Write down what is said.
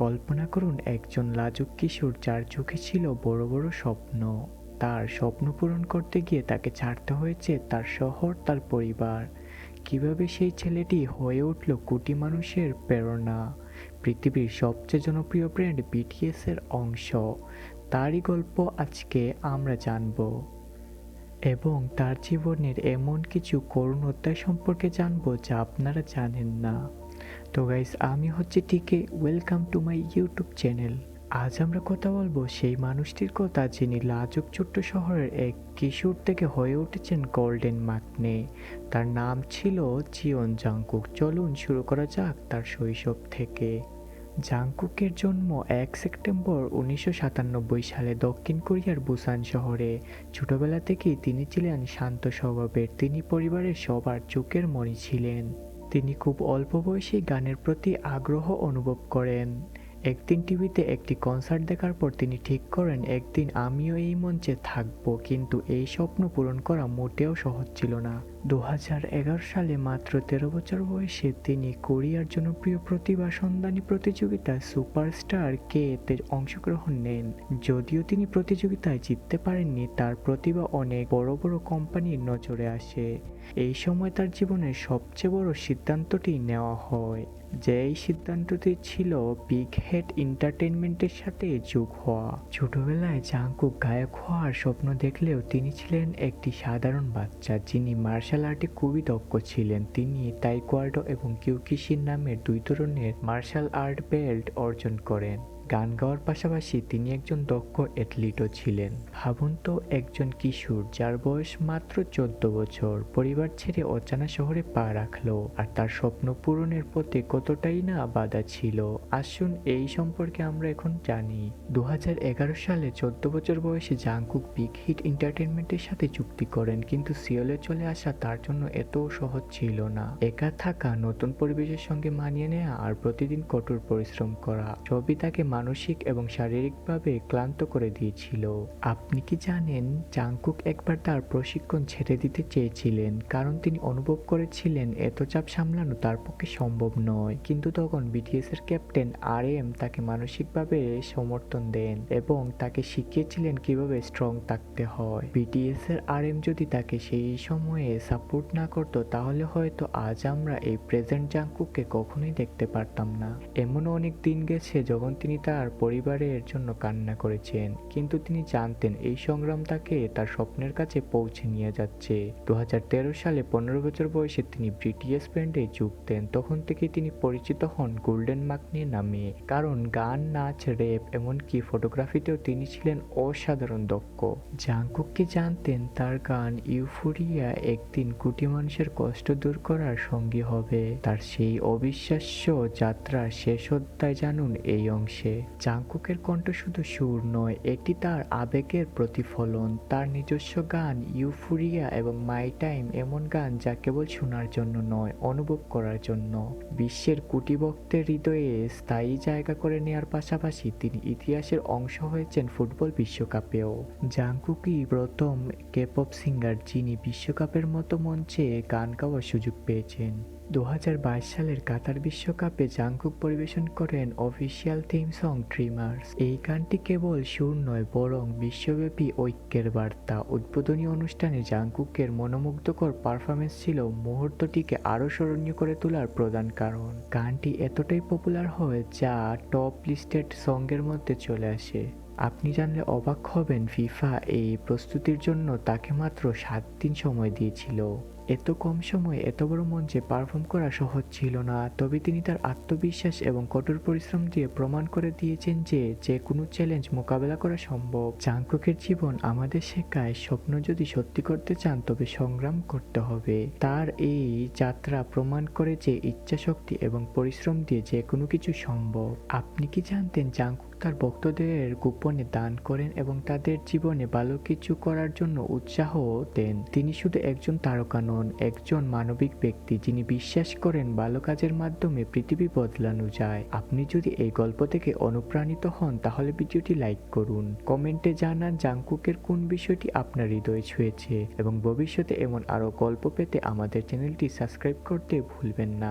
কল্পনা করুন, একজন লাজুক কিশোর যার চোখে ছিল বড় বড় স্বপ্ন। তার স্বপ্ন পূরণ করতে গিয়ে তাকে ছাড়তে হয়েছে তার শহর, তার পরিবার। কীভাবে সেই ছেলেটি হয়ে উঠল কোটি মানুষের প্রেরণা। পৃথিবীর সবচেয়ে জনপ্রিয় ব্র্যান্ড বিটিএস এর অংশ। তারই গল্প আজকে আমরা জানব। এবং তার জীবনের এমন কিছু করুণ অধ্যায় সম্পর্কে জানব যা আপনারা জানেন না। তো গাইস আমি হচ্ছে টিকে welcome to my YouTube channel আজ আমরা কথা বলব সেই মানুষটির কথা যিনি লাজুক ছোট্ট শহরের এক কিশোর থেকে হয়ে উঠেছেন গোল্ডেন মাকনে তার নাম ছিল চিয়ন জাংকুক চলুন শুরু করা যাক তার শৈশব থেকে। জাংকুকের জন্ম এক সেপ্টেম্বর উনিশশো সাতানব্বই সালে দক্ষিণ কোরিয়ার বুসান শহরে। ছোটবেলা থেকেই তিনি ছিলেন শান্ত স্বভাবের। তিনি পরিবারের সবার চোখের মণি ছিলেন। তিনি খুব অল্প বয়সে গানের প্রতি আগ্রহ অনুভব করেন। একদিন টিভিতে একটি কনসার্ট দেখার পর তিনি ঠিক করেন, একদিন আমিও এই মঞ্চে থাকব, কিন্তু এই স্বপ্ন পূরণ করা মোটেও সহজ ছিল না। দু হাজার এগারো সালে মাত্র তেরো বছর বয়সে তিনি কোরিয়ার জনপ্রিয় প্রতিভা সন্ধানী প্রতিযোগিতা সুপারস্টার কে তে অংশগ্রহণ নেন। যদিও তিনি প্রতিযোগিতায় জিততে পারেননি, তার প্রতিভা অনেক বড় বড় কোম্পানির নজরে আসে। এই সময় তার জীবনের সবচেয়ে বড় সিদ্ধান্তটি নেওয়া হয়, যে এই সিদ্ধান্তটি ছিল বিগ হেড এন্টারটেনমেন্টের সাথে যোগ হওয়া। ছোটবেলায় জাংকুক গায়ক হওয়ার স্বপ্ন দেখলেও তিনি ছিলেন একটি সাধারণ বাচ্চা, যিনি মার্শাল আর্টে খুবই দক্ষ ছিলেন তিনি। তাইকোয়ার্ডো এবং কিউকিশিন নামের দুই ধরনের মার্শাল আর্ট বেল্ট অর্জন করেন। গান গাওয়ার পাশাপাশি তিনি একজন দক্ষ অ্যাথলিটও ছিলেন। ভাবুন তো একজন কিশোর যার বয়স মাত্র চোদ্দ বছর। পরিবার ছেড়ে অজানা শহরে পা রাখল আর তার স্বপ্ন পূরণের পথে কতটাই না বাধা ছিল। আসুন এই সম্পর্কে আমরা এখন জানি। দু সালে চোদ্দ বছর বয়সে জাংকুক বিগ হিট এন্টারটেনমেন্টের সাথে চুক্তি করেন, কিন্তু সিওলে চলে আসা তার জন্য এত সহজ ছিল না। একা থাকা, নতুন পরিবেশের সঙ্গে মানিয়ে নেওয়া আর প্রতিদিন কঠোর পরিশ্রম করা, সবই তাকে মানসিক এবং শারীরিকভাবে ক্লান্ত করে দিয়েছিল। আপনি কি জানেন, জাংকুক একবার তার প্রশিক্ষণ ছেড়ে দিতে চেয়েছিলেন, কারণ তিনি অনুভব করেছিলেন এত চাপ সামলানো তার পক্ষে সম্ভব নয়। কিন্তু তখন বিটিএস এর ক্যাপ্টেন আর এম তাকে মানসিকভাবে সমর্থন দেন এবং তাকে শিখিয়েছিলেন কীভাবে স্ট্রং থাকতে হয়। বিটিএস এর আর এম যদি তাকে সেই সময়ে সাপোর্ট না করতো, তাহলে হয়তো আজ আমরা এই প্রেজেন্ট জাংকুককে কখনোই দেখতে পারতাম না। এমনও অনেক দিন গেছে যখন তিনি তার পরিবারের জন্য কান্না করেছেন। কিন্তু তিনি জানতেন এই সংগ্রাম তাকে তার স্বপ্নের কাছে পৌঁছে নিয়ে যাচ্ছে। দুহাজার তেরো সালে পনেরো বছর বয়সে তিনি ব্রিটিশ ব্যান্ডে যোগ দেন। তখন থেকে তিনি পরিচিত হন গোল্ডেন মাকনি নামে। কারণ গান, নাচ রেপ এমনকি ফটোগ্রাফিতেও তিনি ছিলেন অসাধারণ দক্ষ। জাংকুক কি জানতেন তার গান ইউফোরিয়া একদিন কোটি মানুষের কষ্ট দূর করার সঙ্গী হবে। তার সেই অবিশ্বাস্য যাত্রার শেষ অধ্যায় জানুন এই অংশে। জাংকুকের কণ্ঠ শুধু সুর নয়, এটি তার আবেগের প্রতিফলন, তার নিজস্ব গান, ইউফুরিয়া এবং মাই টাইম এমন গান যা কেবল শোনার জন্য নয়, অনুভব করার জন্য। বিশ্বের কোটি ভক্তের হৃদয়ে স্থায়ী জায়গা করে নেওয়ার পাশাপাশি তিনি ইতিহাসের অংশ হয়েছেন ফুটবল বিশ্বকাপেও। জাংকুকই প্রথম কেপপ সিঙ্গার যিনি বিশ্বকাপের মতো মঞ্চে গান গাওয়ার সুযোগ পেয়েছেন। দু হাজার বাইশ সালের কাতার বিশ্বকাপে জাংকুক পরিবেশন করেন অফিসিয়াল থিম সং ড্রিমার্স এই গানটি কেবল সুর নয়, বরং বিশ্বব্যাপী ঐক্যের বার্তা। উদ্বোধনী অনুষ্ঠানে জাংকুকের মনোমুগ্ধকর পারফরমেন্স ছিল মুহূর্তটিকে আরও স্মরণীয় করে তোলার প্রধান কারণ। গানটি এতটাই পপুলার হয় যা টপ লিস্টেড সঙ্গের মধ্যে চলে আসে। আপনি জানলে অবাক হবেন, ফিফা এই প্রস্তুতির জন্য তাকে মাত্র সাত দিন সময় দিয়েছিল। এত কম সময়ে এত বড় মঞ্চে পারফর্ম করা সহজ ছিল না। তবে তিনি তার আত্মবিশ্বাস এবং কঠোর পরিশ্রম দিয়ে প্রমাণ করে দিয়েছেন যে যে কোনো চ্যালেঞ্জ মোকাবেলা করা সম্ভব। জাংকুকের জীবন আমাদের শেখায় স্বপ্ন যদি সত্যি করতে চান তবে সংগ্রাম করতে হবে। তার এই যাত্রা প্রমাণ করে যে ইচ্ছাশক্তি এবং পরিশ্রম দিয়ে যে কোনো কিছু সম্ভব। আপনি কি জানতেন জাংকুক তার ভক্তদের গোপনে দান করেন এবং তাদের জীবনে ভালো কিছু করার জন্য উৎসাহ দেন। তিনি শুধু একজন তারকা নন, একজন মানবিক ব্যক্তি যিনি বিশ্বাস করেন ভালো কাজের মাধ্যমে পৃথিবী বদলানো যায়। আপনি যদি এই গল্প থেকে অনুপ্রাণিত হন, তাহলে ভিডিওটি লাইক করুন। কমেন্টে জানান জাংকুকের কোন বিষয়টি আপনার হৃদয় ছুঁয়েছে এবং ভবিষ্যতে এমন আরও গল্প পেতে আমাদের চ্যানেলটি সাবস্ক্রাইব করতে ভুলবেন না।